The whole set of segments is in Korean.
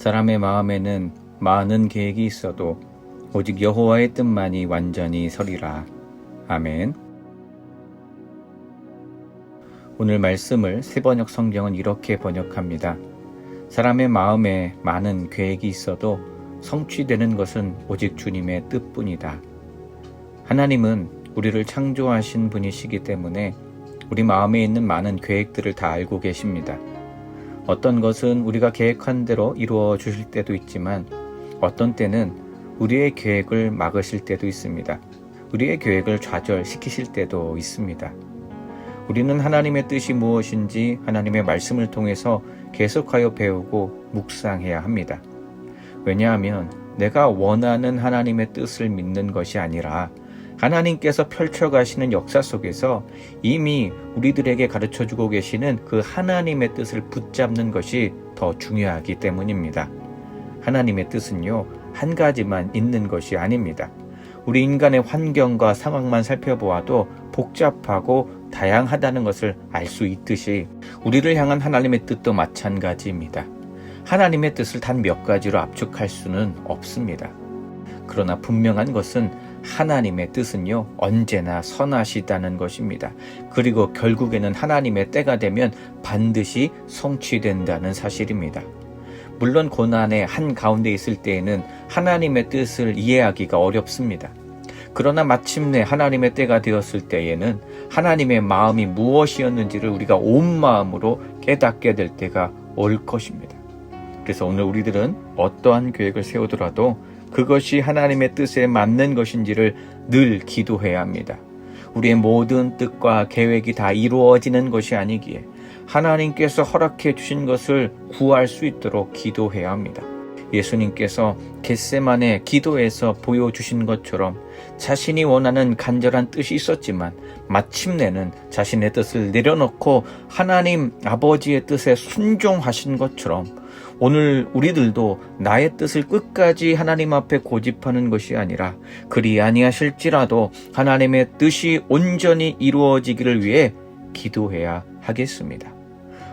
사람의 마음에는 많은 계획이 있어도 오직 여호와의 뜻만이 완전히 서리라. 아멘. 오늘 말씀을 세번역 성경은 이렇게 번역합니다. 사람의 마음에 많은 계획이 있어도 성취되는 것은 오직 주님의 뜻뿐이다. 하나님은 우리를 창조하신 분이시기 때문에 우리 마음에 있는 많은 계획들을 다 알고 계십니다. 어떤 것은 우리가 계획한 대로 이루어 주실 때도 있지만 어떤 때는 우리의 계획을 막으실 때도 있습니다. 우리의 계획을 좌절시키실 때도 있습니다. 우리는 하나님의 뜻이 무엇인지 하나님의 말씀을 통해서 계속하여 배우고 묵상해야 합니다. 왜냐하면 내가 원하는 하나님의 뜻을 믿는 것이 아니라 하나님께서 펼쳐가시는 역사 속에서 이미 우리들에게 가르쳐 주고 계시는 그 하나님의 뜻을 붙잡는 것이 더 중요하기 때문입니다. 하나님의 뜻은요, 한 가지만 있는 것이 아닙니다. 우리 인간의 환경과 상황만 살펴보아도 복잡하고 다양하다는 것을 알 수 있듯이 우리를 향한 하나님의 뜻도 마찬가지입니다. 하나님의 뜻을 단 몇 가지로 압축할 수는 없습니다. 그러나 분명한 것은 하나님의 뜻은요, 언제나 선하시다는 것입니다. 그리고 결국에는 하나님의 때가 되면 반드시 성취된다는 사실입니다. 물론 고난의 한 가운데 있을 때에는 하나님의 뜻을 이해하기가 어렵습니다. 그러나 마침내 하나님의 때가 되었을 때에는 하나님의 마음이 무엇이었는지를 우리가 온 마음으로 깨닫게 될 때가 올 것입니다. 그래서 오늘 우리들은 어떠한 계획을 세우더라도 그것이 하나님의 뜻에 맞는 것인지를 늘 기도해야 합니다. 우리의 모든 뜻과 계획이 다 이루어지는 것이 아니기에 하나님께서 허락해 주신 것을 구할 수 있도록 기도해야 합니다. 예수님께서 겟세만의 기도에서 보여주신 것처럼 자신이 원하는 간절한 뜻이 있었지만 마침내는 자신의 뜻을 내려놓고 하나님 아버지의 뜻에 순종하신 것처럼 오늘 우리들도 나의 뜻을 끝까지 하나님 앞에 고집하는 것이 아니라 그리 아니하실지라도 하나님의 뜻이 온전히 이루어지기를 위해 기도해야 하겠습니다.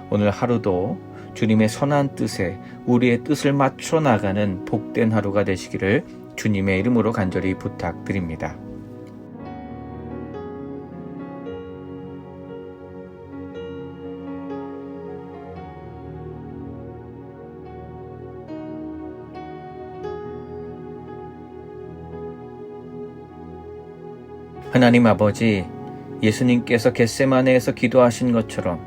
오늘 하루도 주님의 선한 뜻에 우리의 뜻을 맞춰 나가는 복된 하루가 되시기를 주님의 이름으로 간절히 부탁드립니다. 하나님 아버지, 예수님께서 겟세마네에서 기도하신 것처럼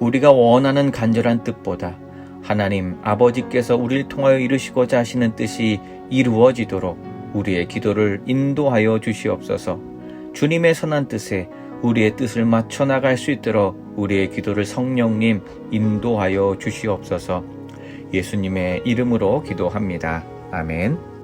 우리가 원하는 간절한 뜻보다 하나님 아버지께서 우리를 통하여 이루시고자 하시는 뜻이 이루어지도록 우리의 기도를 인도하여 주시옵소서. 주님의 선한 뜻에 우리의 뜻을 맞춰 나갈 수 있도록 우리의 기도를 성령님 인도하여 주시옵소서. 예수님의 이름으로 기도합니다. 아멘.